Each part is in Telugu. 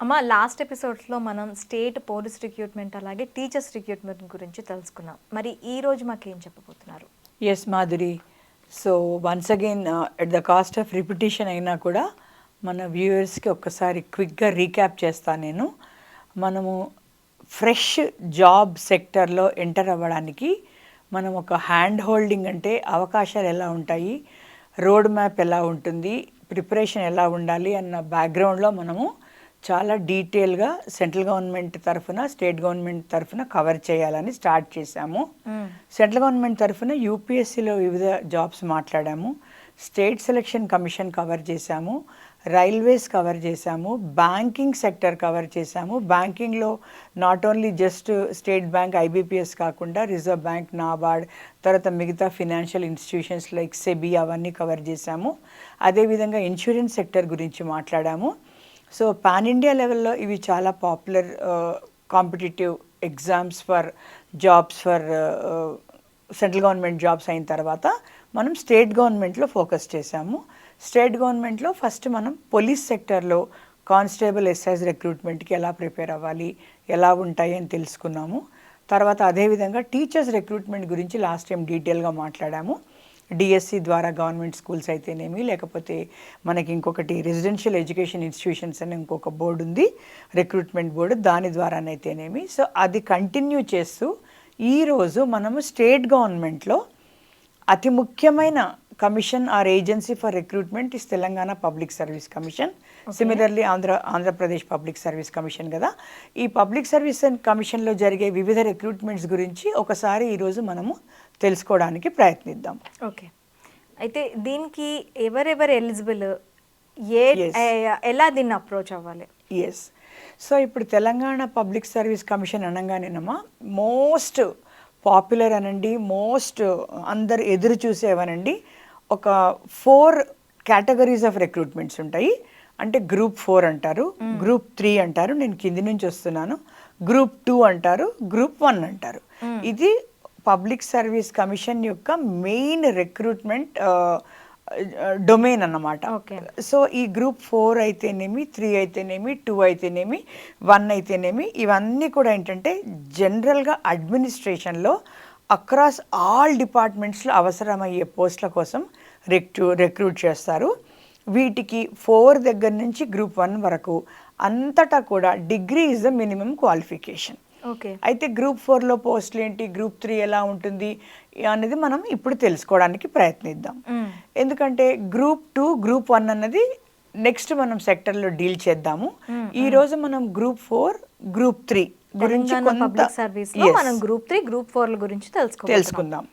అమ్మ లాస్ట్ ఎపిసోడ్స్లో మనం స్టేట్ పోలీస్ రిక్రూట్మెంట్ అలాగే టీచర్స్ రిక్రూట్మెంట్ గురించి తెలుసుకున్నాం. మరి ఈ రోజు మాకు ఏం చెప్పబోతున్నారు? Yes Madhuri. So once again at the cost of repetition అయినా కూడా మన వ్యూవర్స్కి ఒక్కసారి క్విక్గా రీక్యాప్ చేస్తాను నేను. మనము ఫ్రెష్ జాబ్ సెక్టర్లో ఎంటర్ అవ్వడానికి మనం ఒక హ్యాండ్ హోల్డింగ్ అంటే అవకాశాలు ఎలా ఉంటాయి రోడ్ మ్యాప్ ఎలా ఉంటుంది ప్రిపరేషన్ ఎలా ఉండాలి అన్న బ్యాక్గ్రౌండ్లో మనము చాలా డీటెయిల్గా సెంట్రల్ గవర్నమెంట్ తరఫున స్టేట్ గవర్నమెంట్ తరఫున కవర్ చేయాలని స్టార్ట్ చేశాము. సెంట్రల్ గవర్నమెంట్ తరఫున యూపీఎస్సీలో వివిధ జాబ్స్ మాట్లాడాము. స్టేట్ సెలక్షన్ కమిషన్ కవర్ చేశాము. రైల్వేస్ కవర్ చేశాము. బ్యాంకింగ్ సెక్టర్ కవర్ చేశాము. బ్యాంకింగ్లో not only just state bank IBPS కాకుండా రిజర్వ్ బ్యాంక్ నాబార్డ్ తర్వాత మిగతా ఫినాన్షియల్ ఇన్స్టిట్యూషన్స్ లైక్ సెబీ అవన్నీ కవర్ చేశాము. అదేవిధంగా ఇన్సూరెన్స్ సెక్టర్ గురించి మాట్లాడాము. సో పాన్ ఇండియా లెవెల్లో ఇవి చాలా popular competitive exams for jobs for central government jobs అయిన తర్వాత మనం స్టేట్ గవర్నమెంట్లో ఫోకస్ చేశాము. స్టేట్ గవర్నమెంట్లో ఫస్ట్ మనం పోలీస్ సెక్టర్లో కానిస్టేబుల్ ఎస్ఐస్ రిక్రూట్మెంట్కి ఎలా ప్రిపేర్ అవ్వాలి ఎలా ఉంటాయి అని తెలుసుకున్నాము. తర్వాత అదేవిధంగా టీచర్స్ రిక్రూట్మెంట్ గురించి లాస్ట్ టైం డీటెయిల్గా మాట్లాడాము. డిఎస్సి ద్వారా గవర్నమెంట్ స్కూల్స్ అయితేనేమి లేకపోతే మనకి ఇంకొకటి రెసిడెన్షియల్ ఎడ్యుకేషన్ ఇన్స్టిట్యూషన్స్ అని ఇంకొక బోర్డు ఉంది రిక్రూట్మెంట్ బోర్డు దాని ద్వారానైతేనేమి. సో అది కంటిన్యూ చేస్తూ ఈరోజు మనము స్టేట్ గవర్నమెంట్లో అతి ముఖ్యమైన commission or agency for recruitment is Telangana public service commission similarly Andhra Andhra Pradesh public service commission కదా. ఈ పబ్లిక్ సర్వీస్ కమిషన్లో జరిగే వివిధ రిక్రూట్మెంట్స్ గురించి ఒకసారి ఈరోజు మనము తెలుసుకోవడానికి ప్రయత్నిద్దాం. ఓకే. అయితే దీనికి ఎవరెవరు ఎలిజిబుల్? ఏ ఎలా దీన్ని అప్రోచ్ అవ్వాలి? ఎస్ సో ఇప్పుడు తెలంగాణ పబ్లిక్ సర్వీస్ కమిషన్ అనగానేనమ్మా మోస్ట్ పాపులర్ అనండి మోస్ట్ అందరు ఎదురు చూసేవనండి ఒక ఫోర్ కేటగిరీస్ ఆఫ్ రిక్రూట్మెంట్స్ ఉంటాయి. అంటే గ్రూప్ ఫోర్ అంటారు గ్రూప్ త్రీ అంటారు నేను కింది నుంచి వస్తున్నాను గ్రూప్ టూ అంటారు గ్రూప్ వన్ అంటారు. ఇది పబ్లిక్ సర్వీస్ కమిషన్ యొక్క మెయిన్ రిక్రూట్మెంట్ డొమైన్ అన్నమాట. సో ఈ గ్రూప్ ఫోర్ అయితేనేమి త్రీ అయితేనేమి టూ అయితేనేమి వన్ అయితేనేమి ఇవన్నీ కూడా ఏంటంటే జనరల్గా అడ్మినిస్ట్రేషన్లో అక్రాస్ ఆల్ డిపార్ట్మెంట్స్లో అవసరమయ్యే పోస్టుల కోసం రిక్రూ రిక్రూట్ చేస్తారు. వీటికి ఫోర్ దగ్గర నుంచి గ్రూప్ వన్ వరకు అంతటా కూడా degree is the minimum qualification. అయితే గ్రూప్ ఫోర్లో పోస్టులు ఏంటి? గ్రూప్ త్రీ ఎలా ఉంటుంది? అనేది మనం ఇప్పుడు తెలుసుకోవడానికి ప్రయత్నిద్దాం. ఎందుకంటే గ్రూప్ టూ గ్రూప్ వన్ అన్నది నెక్స్ట్ మనం సెక్టర్లో డీల్ చేద్దాము. ఈ రోజు మనం గ్రూప్ ఫోర్ గ్రూప్ త్రీ గురించి పబ్లిక్ సర్వీస్. మనం గ్రూప్ త్రీ గ్రూప్ ఫోర్ గురించి తెలుసుకో తెలుసుకుందాం.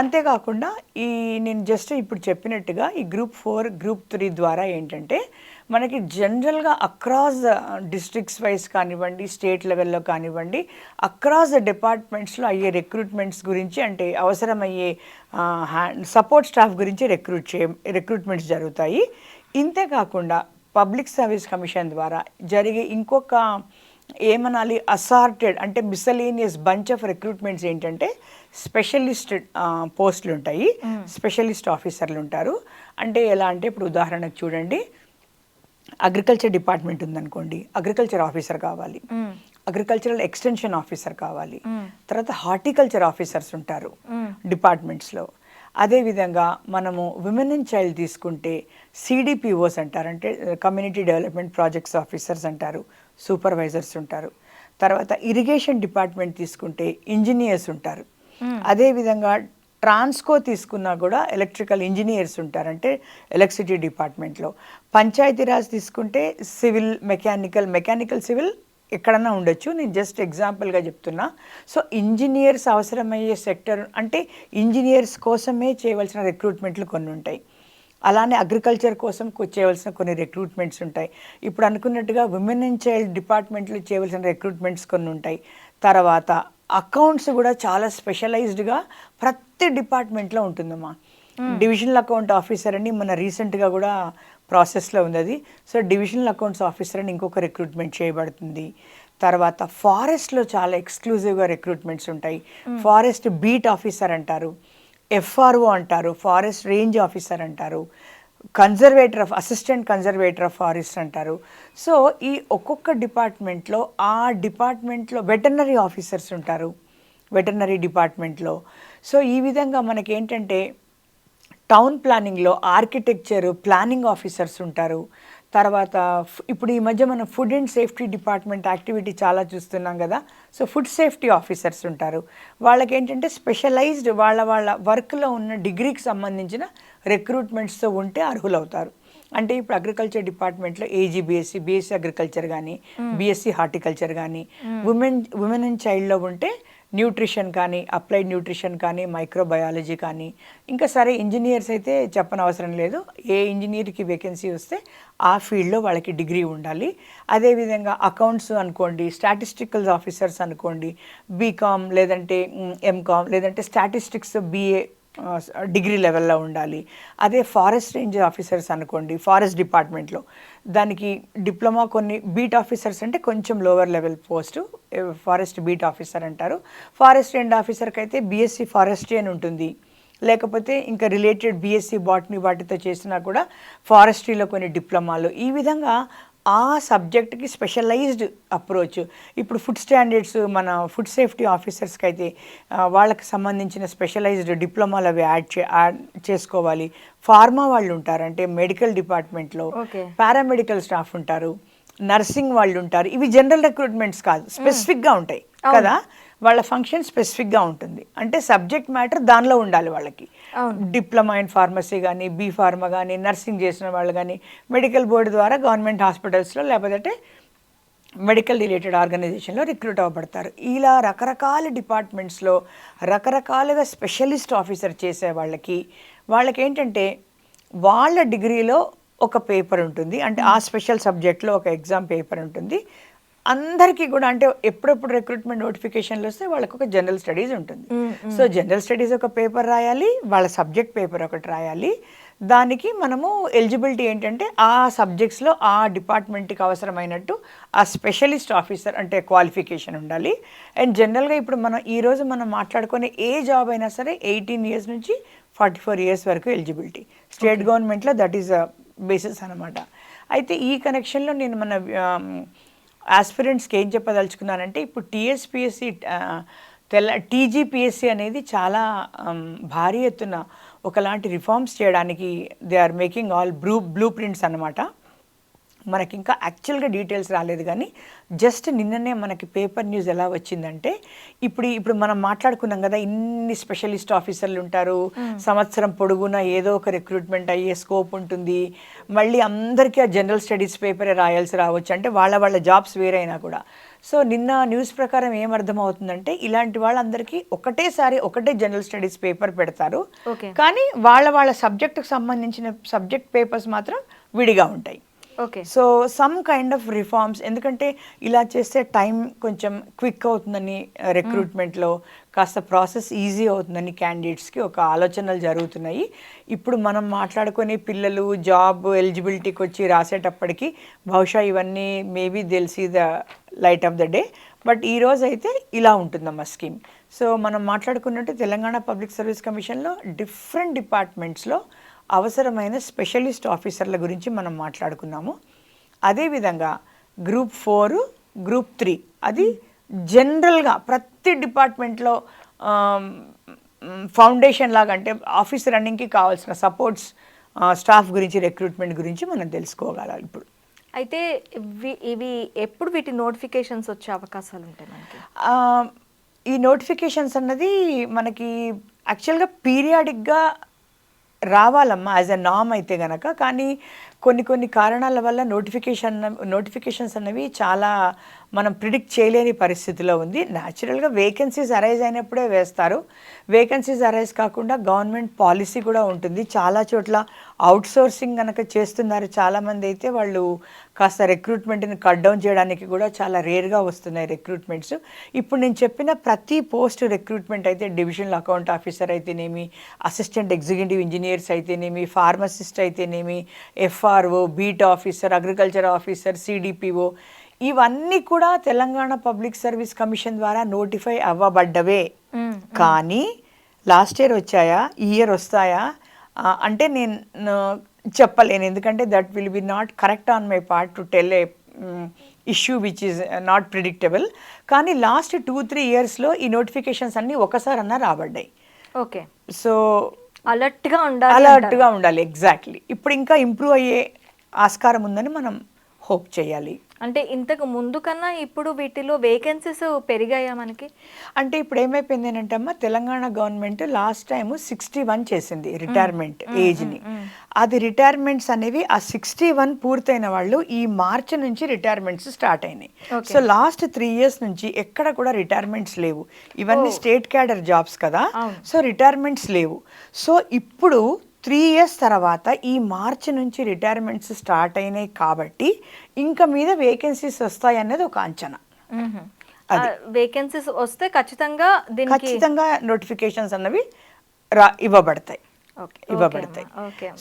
అంతేకాకుండా ఈ నేను జస్ట్ ఇప్పుడు చెప్పినట్టుగా ఈ గ్రూప్ ఫోర్ గ్రూప్ త్రీ ద్వారా ఏంటంటే మనకి జనరల్గా అక్రాస్ డిస్ట్రిక్ట్స్ వైజ్ కానివ్వండి స్టేట్ లెవెల్లో కానివ్వండి అక్రాస్ ద డిపార్ట్మెంట్స్లో అయ్యే రిక్రూట్మెంట్స్ గురించి అంటే అవసరమయ్యే సపోర్ట్ స్టాఫ్ గురించి రిక్రూట్ చే రిక్రూట్మెంట్స్ జరుగుతాయి. ఇంతే కాకుండా పబ్లిక్ సర్వీస్ కమిషన్ ద్వారా జరిగే ఇంకొక ఏమనాలి అసార్టెడ్ అంటే మిసలేనియస్ బంచ్ ఆఫ్ రిక్రూట్మెంట్స్ ఏంటంటే స్పెషలిస్ట్ పోస్టులు ఉంటాయి. స్పెషలిస్ట్ ఆఫీసర్లు ఉంటారు. అంటే ఎలా అంటే ఇప్పుడు ఉదాహరణకు చూడండి అగ్రికల్చర్ డిపార్ట్మెంట్ ఉందనుకోండి అగ్రికల్చర్ ఆఫీసర్ కావాలి అగ్రికల్చరల్ ఎక్స్టెన్షన్ ఆఫీసర్ కావాలి. తర్వాత హార్టికల్చర్ ఆఫీసర్స్ ఉంటారు డిపార్ట్మెంట్స్లో. అదేవిధంగా మనము విమెన్ అండ్ చైల్డ్ తీసుకుంటే సిడిపిఓస్ అంటారు అంటే కమ్యూనిటీ డెవలప్మెంట్ ప్రాజెక్ట్స్ ఆఫీసర్స్ అంటారు సూపర్వైజర్స్ ఉంటారు. తర్వాత ఇరిగేషన్ డిపార్ట్మెంట్ తీసుకుంటే ఇంజనీర్స్ ఉంటారు. అదేవిధంగా ట్రాన్స్కో తీసుకున్నా కూడా ఎలక్ట్రికల్ ఇంజనీర్స్ ఉంటారంటే ఎలక్ట్రిసిటీ డిపార్ట్మెంట్లో. పంచాయతీరాజ్ తీసుకుంటే సివిల్ మెకానికల్ మెకానికల్ సివిల్ ఎక్కడన్నా ఉండొచ్చు. నేను జస్ట్ ఎగ్జాంపుల్గా చెప్తున్నా. సో ఇంజనీర్స్ అవసరమయ్యే సెక్టర్ అంటే ఇంజనీర్స్ కోసమే చేయవలసిన రిక్రూట్మెంట్లు కొన్ని ఉంటాయి. అలానే అగ్రికల్చర్ కోసం చేయవలసిన కొన్ని రిక్రూట్మెంట్స్ ఉంటాయి. ఇప్పుడు అనుకున్నట్టుగా విమెన్ అండ్ చైల్డ్ డిపార్ట్మెంట్లు చేయవలసిన రిక్రూట్మెంట్స్ కొన్ని ఉంటాయి. తర్వాత అకౌంట్స్ కూడా చాలా స్పెషలైజ్డ్గా ప్రతి డిపార్ట్మెంట్లో ఉంటుందమ్మా. డివిజనల్ అకౌంట్ ఆఫీసర్ అని మన రీసెంట్గా కూడా ప్రాసెస్లో ఉంది అది. సో డివిజనల్ అకౌంట్స్ ఆఫీసర్ అని ఇంకొక రిక్రూట్మెంట్ చేయబడుతుంది. తర్వాత ఫారెస్ట్లో చాలా ఎక్స్క్లూజివ్గా రిక్రూట్మెంట్స్ ఉంటాయి. ఫారెస్ట్ బీట్ ఆఫీసర్ అంటారు. ఎఫ్ఆర్ఓ అంటారు. ఫారెస్ట్ రేంజ్ ఆఫీసర్ అంటారు. Conservator of assistant conservator of forest అంటారు. సో ఈ ఒక్కొక్క డిపార్ట్మెంట్లో ఆ డిపార్ట్మెంట్లో వెటర్నరీ ఆఫీసర్స్ ఉంటారు. వెటర్నరీ డిపార్ట్మెంట్లో సో ఈ విధంగా మనకి ఏంటంటే టౌన్ ప్లానింగ్లో ఆర్కిటెక్చర్ ప్లానింగ్ ఆఫీసర్స్ ఉంటారు. తర్వాత ఇప్పుడు ఈ మధ్య మనం food and safety department activity చాలా చూస్తున్నాం కదా. సో ఫుడ్ సేఫ్టీ ఆఫీసర్స్ ఉంటారు. వాళ్ళకి ఏంటంటే స్పెషలైజ్డ్ వాళ్ళ వాళ్ళ వర్క్లో ఉన్న డిగ్రీకి సంబంధించిన రిక్రూట్మెంట్స్తో ఉంటే అర్హులవుతారు. అంటే ఇప్పుడు అగ్రికల్చర్ డిపార్ట్మెంట్లో ఏజీ బీఎస్సీ బీఎస్సీ అగ్రికల్చర్ కానీ బీఎస్సీ హార్టికల్చర్ కానీ ఉమెన్ ఉమెన్ అండ్ చైల్డ్లో ఉంటే న్యూట్రిషన్ కానీ అప్లైడ్ న్యూట్రిషన్ కానీ మైక్రోబయాలజీ కానీ ఇంకా సరే ఇంజనీర్స్ అయితే చెప్పనవసరం లేదు. ఏ ఇంజనీర్కి వేకెన్సీ వస్తే ఆ ఫీల్డ్లో వాళ్ళకి డిగ్రీ ఉండాలి. అదేవిధంగా అకౌంట్స్ అనుకోండి స్టాటిస్టికల్ ఆఫీసర్స్ అనుకోండి బీకామ్ లేదంటే ఎంకామ్ లేదంటే స్టాటిస్టిక్స్ బీఏ డిగ్రీ లెవెల్లో ఉండాలి. అదే ఫారెస్ట్ రేంజ్ ఆఫీసర్స్ అనుకోండి ఫారెస్ట్ డిపార్ట్మెంట్లో. దానికి డిప్లొమా కొన్ని బీట్ ఆఫీసర్స్ అంటే కొంచెం lower level post forest beat officer అంటారు. ఫారెస్ట్ రేంజ్ ఆఫీసర్కి అయితే బీఎస్సీ ఫారెస్ట్రీ అని ఉంటుంది. లేకపోతే ఇంకా రిలేటెడ్ బీఎస్సీ బాటనీ వాటితో చేసినా కూడా ఫారెస్ట్రీలో కొన్ని డిప్లొమాలు. ఈ విధంగా ఆ సబ్జెక్ట్కి స్పెషలైజ్డ్ అప్రోచ్. ఇప్పుడు ఫుడ్ స్టాండర్డ్స్ మన ఫుడ్ సేఫ్టీ ఆఫీసర్స్కి అయితే వాళ్ళకి సంబంధించిన స్పెషలైజ్డ్ డిప్లొమాలు అవి యాడ్ చే యాడ్ చేసుకోవాలి. ఫార్మా వాళ్ళు ఉంటారు అంటే మెడికల్ డిపార్ట్మెంట్లో. పారామెడికల్ స్టాఫ్ ఉంటారు నర్సింగ్ వాళ్ళు ఉంటారు. ఇవి జనరల్ రిక్రూట్మెంట్స్ కాదు స్పెసిఫిక్గా ఉంటాయి కదా? వాళ్ళ ఫంక్షన్ స్పెసిఫిక్గా ఉంటుంది. అంటే సబ్జెక్ట్ మ్యాటర్ దానిలో ఉండాలి వాళ్ళకి. డిప్లొమా ఇన్ ఫార్మసీ కానీ బీ ఫార్మా కానీ నర్సింగ్ చేసిన వాళ్ళు కానీ మెడికల్ బోర్డు ద్వారా గవర్నమెంట్ హాస్పిటల్స్లో లేకపోతే మెడికల్ రిలేటెడ్ ఆర్గనైజేషన్లో రిక్రూట్ అవ్వబడతారు. ఇలా రకరకాల డిపార్ట్మెంట్స్లో రకరకాలుగా స్పెషలిస్ట్ ఆఫీసర్ చేసే వాళ్ళకి వాళ్ళకి ఏంటంటే వాళ్ళ డిగ్రీలో ఒక పేపర్ ఉంటుంది. అంటే ఆ స్పెషల్ సబ్జెక్ట్లో ఒక ఎగ్జామ్ పేపర్ ఉంటుంది. అందరికీ కూడా అంటే ఎప్పుడెప్పుడు రిక్రూట్మెంట్ నోటిఫికేషన్లు వస్తే వాళ్ళకి ఒక జనరల్ స్టడీస్ ఉంటుంది. సో జనరల్ స్టడీస్ ఒక పేపర్ రాయాలి వాళ్ళ సబ్జెక్ట్ పేపర్ ఒకటి రాయాలి. దానికి మనము ఎలిజిబిలిటీ ఏంటంటే ఆ సబ్జెక్ట్స్లో ఆ డిపార్ట్మెంట్కి అవసరమైనట్టు ఆ స్పెషలిస్ట్ ఆఫీసర్ అంటే క్వాలిఫికేషన్ ఉండాలి. అండ్ జనరల్గా ఇప్పుడు మనం ఈరోజు మనం మాట్లాడుకునే ఏ జాబ్ అయినా సరే ఎయిటీన్ ఇయర్స్ నుంచి ఫార్టీ ఫోర్ ఇయర్స్ వరకు ఎలిజిబిలిటీ స్టేట్ గవర్నమెంట్లో దట్ ఈస్ బేసిస్ అనమాట అయితే ఈ కనెక్షన్లో నేను మన ఆస్పిరెంట్స్కి ఏం చెప్పదలుచుకున్నానంటే ఇప్పుడు టీఎస్పిఎస్సి తెల్ల టీజీపీఎస్సీ అనేది చాలా భారీ ఎత్తున ఒకలాంటి రిఫార్మ్స్ చేయడానికి they are making all blue blueprints అనమాట మనకి ఇంకా యాక్చువల్గా డీటెయిల్స్ రాలేదు కానీ జస్ట్ నిన్ననే మనకి పేపర్ న్యూస్ ఎలా వచ్చిందంటే ఇప్పుడు ఇప్పుడు మనం మాట్లాడుకున్నాం కదా ఇన్ని స్పెషలిస్ట్ ఆఫీసర్లు ఉంటారు సంవత్సరం పొడుగునా ఏదో ఒక రిక్రూట్మెంట్ అయ్యే స్కోప్ ఉంటుంది మళ్ళీ అందరికీ ఆ జనరల్ స్టడీస్ పేపరే రాయాల్సి రావచ్చు అంటే వాళ్ళ వాళ్ళ జాబ్స్ వేరైనా కూడా. సో నిన్న న్యూస్ ప్రకారం ఏమర్థమవుతుందంటే ఇలాంటి వాళ్ళందరికీ ఒకటేసారి ఒకటే జనరల్ స్టడీస్ పేపర్ పెడతారు. కానీ వాళ్ళ వాళ్ళ సబ్జెక్టుకు సంబంధించిన సబ్జెక్ట్ పేపర్స్ మాత్రం విడిగా ఉంటాయి. So some kind of reforms ఎందుకంటే ఇలా చేస్తే టైం కొంచెం క్విక్ అవుతుందని రిక్రూట్మెంట్లో కాస్త ప్రాసెస్ ఈజీ అవుతుందని క్యాండిడేట్స్కి ఒక ఆలోచనలు జరుగుతున్నాయి. ఇప్పుడు మనం మాట్లాడుకునే పిల్లలు జాబ్ ఎలిజిబిలిటీకి వచ్చి రాసేటప్పటికి బహుశా ఇవన్నీ మేబీ తెలిసి the light of the day but ఈ రోజు అయితే ఇలా ఉంటుందమ్మా స్కీమ్ సో మనం మాట్లాడుకున్నట్టు తెలంగాణ పబ్లిక్ సర్వీస్ కమిషన్లో డిఫరెంట్ డిపార్ట్మెంట్స్లో అవసరమైన స్పెషలిస్ట్ ఆఫీసర్ల గురించి మనం మాట్లాడుకున్నాము. అదేవిధంగా గ్రూప్ ఫోర్ గ్రూప్ త్రీ అది జనరల్గా ప్రతి డిపార్ట్మెంట్లో ఫౌండేషన్ లాగా అంటే ఆఫీస్ రన్నింగ్కి కావాల్సిన సపోర్ట్స్ స్టాఫ్ గురించి రిక్రూట్మెంట్ గురించి మనం తెలుసుకోగలం ఇప్పుడు. అయితే ఇవి ఎప్పుడు వీటి నోటిఫికేషన్స్ వచ్చే అవకాశాలు ఉంటాయి మనకి? ఈ నోటిఫికేషన్స్ అన్నది మనకి యాక్చువల్గా పీరియాడిక్గా రావాలమ్మా యాజ్ అ నామ్ అయితే గనక. కానీ కొన్ని కొన్ని కారణాల వల్ల నోటిఫికేషన్ నోటిఫికేషన్స్ అనేవి చాలా మనం ప్రిడిక్ట్ చేయలేని పరిస్థితిలో ఉంది. న్యాచురల్గా వేకెన్సీస్ అరైజ్ అయినప్పుడే వేస్తారు. వేకెన్సీస్ అరైజ్ కాకుండా గవర్నమెంట్ పాలసీ కూడా ఉంటుంది. చాలా చోట్ల అవుట్ సోర్సింగ్ కనుక చేస్తున్నారు చాలామంది అయితే వాళ్ళు కాస్త రిక్రూట్మెంట్ని కట్ డౌన్ చేయడానికి కూడా చాలా రేర్గా వస్తున్నాయి రిక్రూట్మెంట్స్. ఇప్పుడు నేను చెప్పిన ప్రతి పోస్ట్ రిక్రూట్మెంట్ అయితే డివిజనల్ అకౌంట్ ఆఫీసర్ అయితేనేమి అసిస్టెంట్ ఎగ్జిక్యూటివ్ ఇంజనీర్స్ అయితేనేమి ఫార్మసిస్ట్ అయితేనేమి FRO beat officer agriculture officer CDPO ఇవన్నీ కూడా తెలంగాణ పబ్లిక్ సర్వీస్ కమిషన్ ద్వారా నోటిఫై అవ్వబడ్డవే. కానీ లాస్ట్ ఇయర్ వచ్చాయా? ఈ ఇయర్ వస్తాయా? అంటే నేను చెప్పలేను. ఎందుకంటే that will be not correct on my part to tell a issue which is not predictable కానీ లాస్ట్ టూ త్రీ ఇయర్స్లో ఈ నోటిఫికేషన్స్ అన్నీ ఒకసారి అన్నా రాబడ్డాయి. ఓకే. సో అలర్ట్గా ఉండాలి అలర్ట్గా ఉండాలి. ఎగ్జాక్ట్లీ ఇప్పుడు ఇంకా ఇంప్రూవ్ అయ్యే ఆస్కారం ఉందని మనం హోప్ చేయాలి. అంటే ఇంతకు ముందు కన్నా ఇప్పుడు వీటిలో వేకెన్సీస్ పెరిగాయా మనకి? అంటే ఇప్పుడు ఏమైపోయింది అంటే అమ్మ Telangana government last time sixty one చేసింది రిటైర్మెంట్ ఏజ్ని అది రిటైర్మెంట్స్ అనేవి ఆ సిక్స్టీ వన్ పూర్తయిన వాళ్ళు ఈ మార్చి నుంచి రిటైర్మెంట్స్ స్టార్ట్ అయినాయి. సో లాస్ట్ త్రీ ఇయర్స్ నుంచి ఎక్కడ కూడా రిటైర్మెంట్స్ లేవు. ఇవన్నీ స్టేట్ క్యాడర్ జాబ్స్ కదా. సో రిటైర్మెంట్స్ లేవు. సో ఇప్పుడు త్రీ ఇయర్స్ తర్వాత ఈ మార్చి నుంచి రిటైర్మెంట్స్ స్టార్ట్ అయినాయి కాబట్టి ఇంకా మీద వేకెన్సీస్ వస్తాయి అనేది ఒక అంచనా. వేకెన్సీస్ వస్తే ఖచ్చితంగా ఖచ్చితంగా నోటిఫికేషన్స్ అన్నవి రా ఇవ్వబడతాయి. ఓకే. ఇవ్వబడతాయి.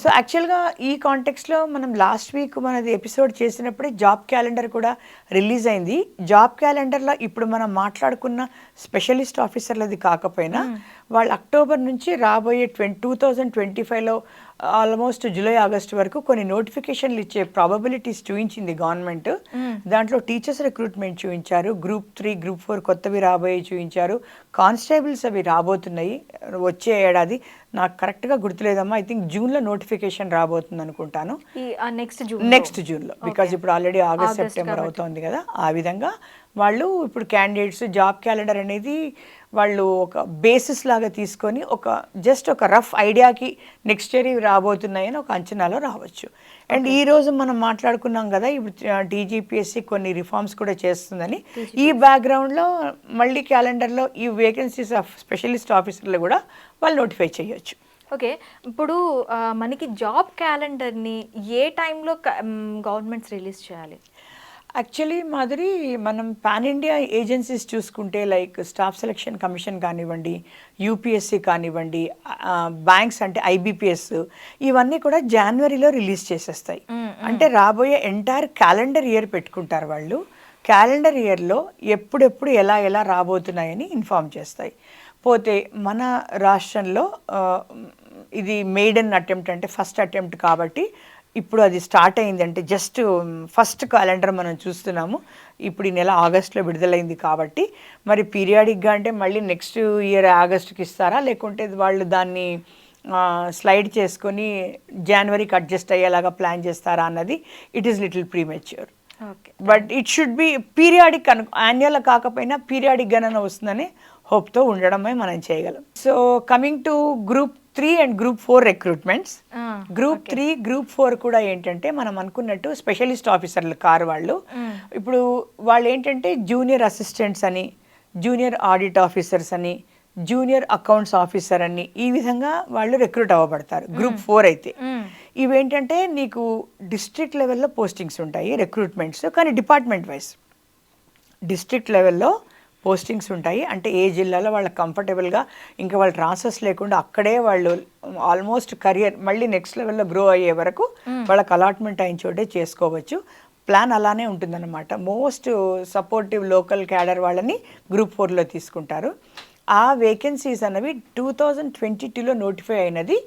సో యాక్చువల్గా ఈ కాంటెక్స్లో మనం లాస్ట్ వీక్ మనది ఎపిసోడ్ చేసినప్పుడే జాబ్ క్యాలెండర్ కూడా రిలీజ్ అయింది. జాబ్ క్యాలెండర్లో ఇప్పుడు మనం మాట్లాడుకున్న స్పెషలిస్ట్ ఆఫీసర్లది కాకపోయినా వాళ్ళు అక్టోబర్ నుంచి రాబోయే ట్వంటీ టూ థౌజండ్ ట్వంటీ ఫైవ్లో ఆల్మోస్ట్ జూలై ఆగస్ట్ వరకు కొన్ని నోటిఫికేషన్లు ఇచ్చే ప్రాబబిలిటీస్ చూపించింది గవర్నమెంట్. దాంట్లో టీచర్స్ రిక్రూట్మెంట్ చూపించారు గ్రూప్ త్రీ గ్రూప్ ఫోర్ కొత్తవి రాబోయే చూపించారు కానిస్టేబుల్స్ అవి రాబోతున్నాయి. వచ్చే ఏడాది. నాకు కరెక్ట్గా గుర్తులేదమ్మా. ఐ థింక్ జూన్లో నోటిఫికేషన్ రాబోతుంది అనుకుంటాను. నెక్స్ట్ జూన్ నెక్స్ట్ జూన్లో. బికాజ్ ఇప్పుడు ఆల్రెడీ ఆగస్ట్ సెప్టెంబర్. అవుతోంది కదా. ఆ విధంగా వాళ్ళు ఇప్పుడు క్యాండిడేట్స్ జాబ్ క్యాలెండర్ అనేది వాళ్ళు ఒక బేసిస్ లాగా తీసుకొని ఒక జస్ట్ ఒక రఫ్ ఐడియాకి నెక్స్ట్ ఇయర్ ఇవి రాబోతున్నాయని ఒక అంచనాలో రావచ్చు. అండ్ ఈ రోజు మనం మాట్లాడుకున్నాం కదా ఇప్పుడు టీజీపీఎస్సీ కొన్ని రిఫార్మ్స్ కూడా చేస్తుందని. ఈ బ్యాక్గ్రౌండ్లో మళ్ళీ క్యాలెండర్లో ఈ వేకెన్సీస్ ఆఫ్ స్పెషలిస్ట్ ఆఫీసర్లు కూడా వాళ్ళు నోటిఫై చేయొచ్చు. ఓకే ఇప్పుడు మనకి జాబ్ క్యాలెండర్ని ఏ టైంలో గవర్నమెంట్స్ రిలీజ్ చేయాలి? యాక్చువల్లీ మాదిరి మనం పాన్ ఇండియా ఏజెన్సీస్ చూసుకుంటే లైక్ స్టాఫ్ సెలక్షన్ కమిషన్ కానివ్వండి యూపీఎస్సీ కానివ్వండి బ్యాంక్స్ అంటే ఐబీపీఎస్ ఇవన్నీ కూడా జనవరిలో రిలీజ్ చేసేస్తాయి. అంటే రాబోయే ఎంటైర్ క్యాలెండర్ ఇయర్ పెట్టుకుంటారు వాళ్ళు. క్యాలెండర్ ఇయర్లో ఎప్పుడెప్పుడు ఎలా ఎలా రాబోతున్నాయని ఇన్ఫామ్ చేస్తాయి. పోతే మన రాష్ట్రంలో ఇది మెయిడన్ అటెంప్ట్ అంటే ఫస్ట్ అటెంప్ట్ కాబట్టి ఇప్పుడు అది స్టార్ట్ అయింది అంటే జస్ట్ ఫస్ట్ క్యాలెండర్ మనం చూస్తున్నాము. ఇప్పుడు ఈ నెల ఆగస్ట్లో విడుదలైంది కాబట్టి మరి పీరియాడిక్గా అంటే మళ్ళీ నెక్స్ట్ ఇయర్ ఆగస్ట్కి ఇస్తారా? లేకుంటే వాళ్ళు దాన్ని స్లైడ్ చేసుకొని జనవరికి అడ్జస్ట్ అయ్యేలాగా ప్లాన్ చేస్తారా అన్నది it is little premature okay but it should be periodic Anu annual కాకపోయినా పీరియాడిక్ గణన వస్తుందని హోప్తో ఉండడమే మనం చేయగలం. So coming to group three and group four recruitments. Group three group four కూడా ఏంటంటే మనం అనుకున్నట్టు స్పెషలిస్ట్ ఆఫీసర్లు కారు వాళ్ళు. ఇప్పుడు వాళ్ళు ఏంటంటే జూనియర్ అసిస్టెంట్స్ అని జూనియర్ ఆడిట్ ఆఫీసర్స్ అని జూనియర్ అకౌంట్స్ ఆఫీసర్ అని ఈ విధంగా వాళ్ళు రిక్రూట్ అవ్వబడతారు. గ్రూప్ ఫోర్ అయితే. ఇవేంటంటే నీకు డిస్ట్రిక్ట్ లెవెల్లో పోస్టింగ్స్ ఉంటాయి రిక్రూట్మెంట్స్ కానీ డిపార్ట్మెంట్ వైజ్. డిస్ట్రిక్ట్ లెవెల్లో పోస్టింగ్స్ ఉంటాయి. అంటే ఏ జిల్లాలో వాళ్ళకి కంఫర్టబుల్గా ఇంకా వాళ్ళ ట్రాన్స్ఫర్స్ లేకుండా అక్కడే వాళ్ళు ఆల్మోస్ట్ కెరియర్ మళ్ళీ నెక్స్ట్ లెవెల్లో గ్రో అయ్యే వరకు వాళ్ళకి అలాట్మెంట్ అయిన చోటే చేసుకోవచ్చు. ప్లాన్ అలానే ఉంటుందన్నమాట. మోస్ట్ సపోర్టివ్ లోకల్ క్యాడర్ వాళ్ళని గ్రూప్ ఫోర్లో తీసుకుంటారు. ఆ వేకెన్సీస్ అనేవి టూ థౌజండ్ ట్వంటీ టూలో నోటిఫై అయినది.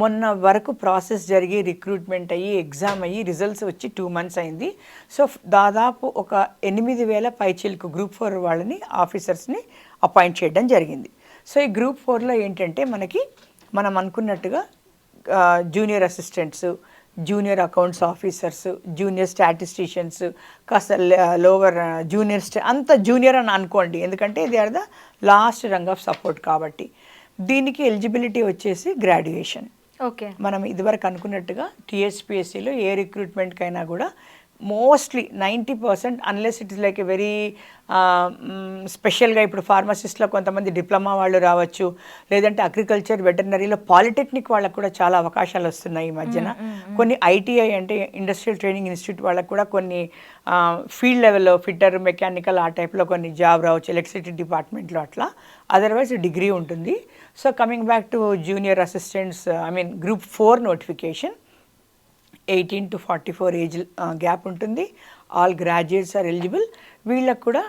మొన్న వరకు ప్రాసెస్ జరిగి రిక్రూట్మెంట్ అయ్యి ఎగ్జామ్ అయ్యి రిజల్ట్స్ వచ్చి టూ మంత్స్ అయింది. సో దాదాపు ఒక ఎనిమిది వేల పైచీలకు గ్రూప్ ఫోర్ వాళ్ళని ఆఫీసర్స్ని అపాయింట్ చేయడం జరిగింది. సో ఈ గ్రూప్ ఫోర్లో ఏంటంటే మనకి మనం అనుకున్నట్టుగా junior assistants junior accounts officers junior statisticians కాస్త లోవర్ జూనియర్ స్టా అంత జూనియర్ అని అనుకోండి. ఎందుకంటే they are the last rung of support కాబట్టి. దీనికి ఎలిజిబిలిటీ వచ్చేసి గ్రాడ్యుయేషన్ ఓకే మనం ఇదివరకు అనుకున్నట్టుగా టీఎస్పిఎస్సిలో ఏ రిక్రూట్మెంట్కైనా కూడా mostly ninety percent unless it is like a very స్పెషల్గా ఇప్పుడు ఫార్మసిస్ట్లో కొంతమంది డిప్లొమా వాళ్ళు రావచ్చు. లేదంటే అగ్రికల్చర్ వెటర్నరీలో పాలిటెక్నిక్ వాళ్ళకు కూడా చాలా అవకాశాలు వస్తున్నాయి ఈ మధ్యన. కొన్ని ఐటీఐ అంటే ఇండస్ట్రియల్ ట్రైనింగ్ ఇన్స్టిట్యూట్ వాళ్ళకు కూడా కొన్ని ఫీల్డ్ లెవెల్లో ఫిట్టర్ మెకానికల్ ఆ టైప్లో కొన్ని జాబ్ రావచ్చు ఎలక్ట్రిసిటీ డిపార్ట్మెంట్లో అట్లా. అదర్వైజ్ డిగ్రీ ఉంటుంది. So coming back to junior assistants I mean group four notification eighteen to forty four age gap ఉంటుంది. All graduates are eligible. వీళ్ళకు కూడా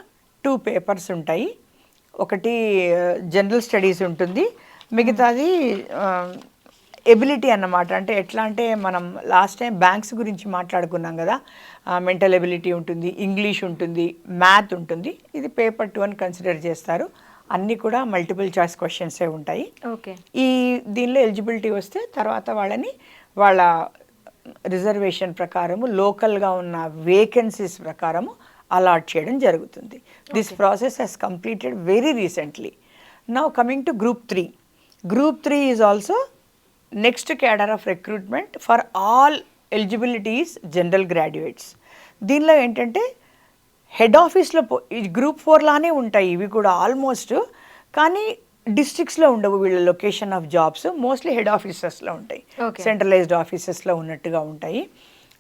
టూ పేపర్స్ ఉంటాయి. ఒకటి జనరల్ స్టడీస్ ఉంటుంది. మిగతాది ఎబిలిటీ అన్నమాట. అంటే ఎట్లా అంటే మనం లాస్ట్ టైం బ్యాంక్స్ గురించి మాట్లాడుకున్నాం కదా. మెంటల్ ఎబిలిటీ ఉంటుంది ఇంగ్లీష్ ఉంటుంది మ్యాథ్ ఉంటుంది. ఇది పేపర్ టూ అని కన్సిడర్ చేస్తారు. అన్నీ కూడా మల్టిపుల్ చాయిస్ క్వశ్చన్సే ఉంటాయి. ఓకే. ఈ దీనిలో ఎలిజిబిలిటీ వస్తే తర్వాత వాళ్ళని వాళ్ళ రిజర్వేషన్ ప్రకారము లోకల్గా ఉన్న వేకెన్సీస్ ప్రకారము అలాట్ చేయడం జరుగుతుంది. This process has completed very recently now coming to group three group three is also next cadre of recruitment for all eligibilities general graduates దీనిలో ఏంటంటే హెడ్ ఆఫీస్లో పో- ఈ గ్రూప్ ఫోర్ లానే ఉంటాయి ఇవి కూడా ఆల్మోస్ట్ కానీ డిస్ట్రిక్ట్స్లో ఉండవు వీళ్ళ location of jobs mostly head ఆఫీసెస్లో ఉంటాయి. సెంట్రలైజ్డ్ ఆఫీసెస్లో ఉన్నట్టుగా ఉంటాయి.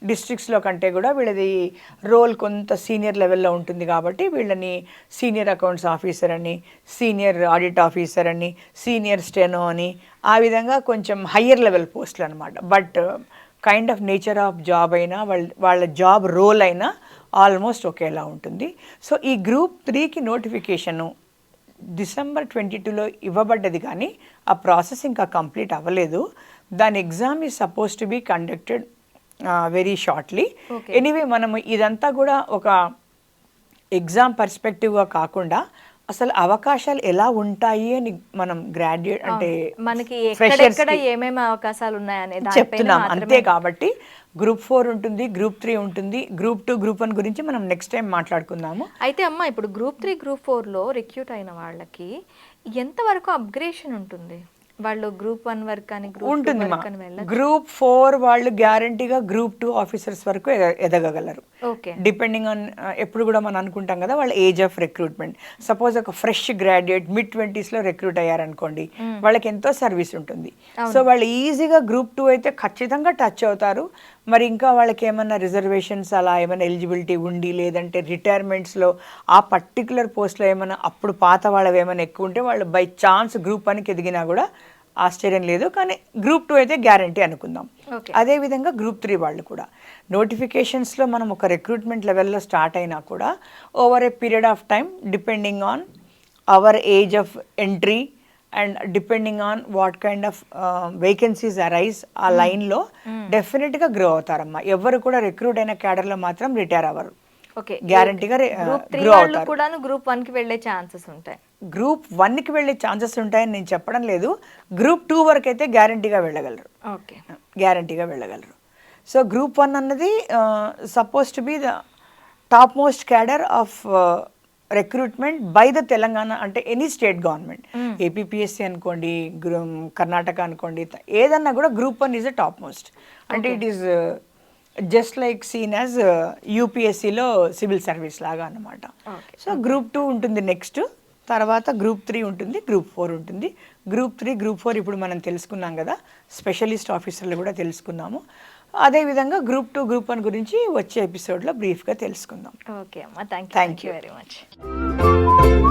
డిస్ట్రిక్ట్స్లో కంటే కూడా వీళ్ళది రోల్ కొంత సీనియర్ లెవెల్లో ఉంటుంది కాబట్టి వీళ్ళని సీనియర్ అకౌంట్స్ ఆఫీసర్ అని సీనియర్ ఆడిట్ ఆఫీసర్ అని సీనియర్ స్టెనో అని ఆ విధంగా కొంచెం హయ్యర్ లెవెల్ పోస్టులు అనమాట but kind of nature of job అయినా వాళ్ళ వాళ్ళ జాబ్ రోల్ అయినా ఆల్మోస్ట్ ఒకేలా ఉంటుంది. సో ఈ గ్రూప్ త్రీకి నోటిఫికేషను డిసెంబర్ ట్వంటీ టూలో ఇవ్వబడ్డది కానీ ఆ ప్రాసెస్ ఇంకా కంప్లీట్ అవ్వలేదు దాని ఎగ్జామ్ ఈ suppose to be conducted very shortly. Anyway మనము ఇదంతా కూడా ఒక ఎగ్జామ్ పర్స్పెక్టివ్గా కాకుండా అసలు అవకాశాలు ఎలా ఉంటాయి అని మనం గ్రాడ్యుయేట్ అంటే మనకి కి ఏమేమి అవకాశాలు ఉన్నాయనే చెప్తున్నాం. అంతే కాబట్టి గ్రూప్ ఫోర్ ఉంటుంది గ్రూప్ త్రీ ఉంటుంది గ్రూప్ టూ గ్రూప్ వన్ గురించి మనం నెక్స్ట్ టైం మాట్లాడుకుందాము. అయితే అమ్మ ఇప్పుడు గ్రూప్ త్రీ గ్రూప్ ఫోర్లో రిక్రూట్ అయిన వాళ్ళకి ఎంతవరకు అప్గ్రేషన్ ఉంటుంది? వాళ్ళు గ్రూప్ వన్ వరకు ఉంటుంది అని వెళ్ళ గ్రూప్ ఫోర్ వాళ్ళు గ్యారంటీగా గ్రూప్ టూ ఆఫీసర్స్ వరకు ఎద- ఎదగగలరు. ఓకే డిపెండింగ్ ఆన్ ఎప్పుడు కూడా మనం అనుకుంటాం కదా వాళ్ళ ఏజ్ ఆఫ్ రిక్రూట్మెంట్ సపోజ్ ఒక ఫ్రెష్ గ్రాడ్యుయేట్ మిడ్ ట్వంటీస్లో రిక్రూట్ అయ్యారనుకోండి వాళ్ళకి ఎంతో సర్వీస్ ఉంటుంది. సో వాళ్ళు ఈజీగా గ్రూప్ టూ అయితే ఖచ్చితంగా టచ్ అవుతారు. మరి ఇంకా వాళ్ళకి ఏమన్నా రిజర్వేషన్స్ అలా ఏమైనా ఎలిజిబిలిటీ ఉండి లేదంటే రిటైర్మెంట్స్లో ఆ పర్టికులర్ పోస్ట్లో ఏమైనా అప్పుడు పాత వాళ్ళవి ఏమైనా ఎక్కువ ఉంటే వాళ్ళు బై ఛాన్స్ గ్రూప్ వన్కి ఎదిగినా కూడా ఆశ్చర్యం లేదు కానీ గ్రూప్ టూ అయితే గ్యారంటీ అనుకుందాం. అదేవిధంగా గ్రూప్ త్రీ వాళ్ళు కూడా. నోటిఫికేషన్స్లో మనం ఒక రిక్రూట్మెంట్ లెవెల్లో స్టార్ట్ అయినా కూడా over a period of time depending on our age of entry and depending on what kind of vacancies arise ఆ లైన్లో డెఫినెట్గా గ్రో అవుతారమ్మా. ఎవరు కూడా రిక్రూట్ అయిన క్యాడర్లో మాత్రం రిటైర్ అవ్వరు. గ్యారంటీగా గ్రో అవుతారు. కూడాను గ్రూప్ వన్కి వెళ్ళే ఛాన్సెస్ ఉంటాయి. గ్రూప్ వన్కి వెళ్ళే ఛాన్సెస్ ఉంటాయని నేను చెప్పడం లేదు. గ్రూప్ టూ వరకు అయితే గ్యారంటీగా వెళ్ళగలరు. ఓకే గ్యారంటీగా వెళ్ళగలరు. సో గ్రూప్ వన్ అన్నది suppose to be the top most cadre of recruitment by the Telangana అంటే ఎనీ స్టేట్ గవర్నమెంట్ ఏపీపీఎస్సీ అనుకోండి కర్ణాటక అనుకోండి ఏదన్నా కూడా group one is the top most అంటే it is just like seen as యూపీఎస్సీలో civil service లాగా అన్నమాట. Okay. సో గ్రూప్ టూ ఉంటుంది నెక్స్ట్ తర్వాత గ్రూప్ త్రీ ఉంటుంది గ్రూప్ ఫోర్ ఉంటుంది. గ్రూప్ త్రీ గ్రూప్ ఫోర్ ఇప్పుడు మనం తెలుసుకున్నాం కదా. స్పెషలిస్ట్ ఆఫీసర్లు కూడా తెలుసుకున్నాము. అదేవిధంగా గ్రూప్ టూ గ్రూప్ వన్ గురించి వచ్చే ఎపిసోడ్లో బ్రీఫ్గా తెలుసుకుందాం. ఓకే అమ్మ. Thank you. Very much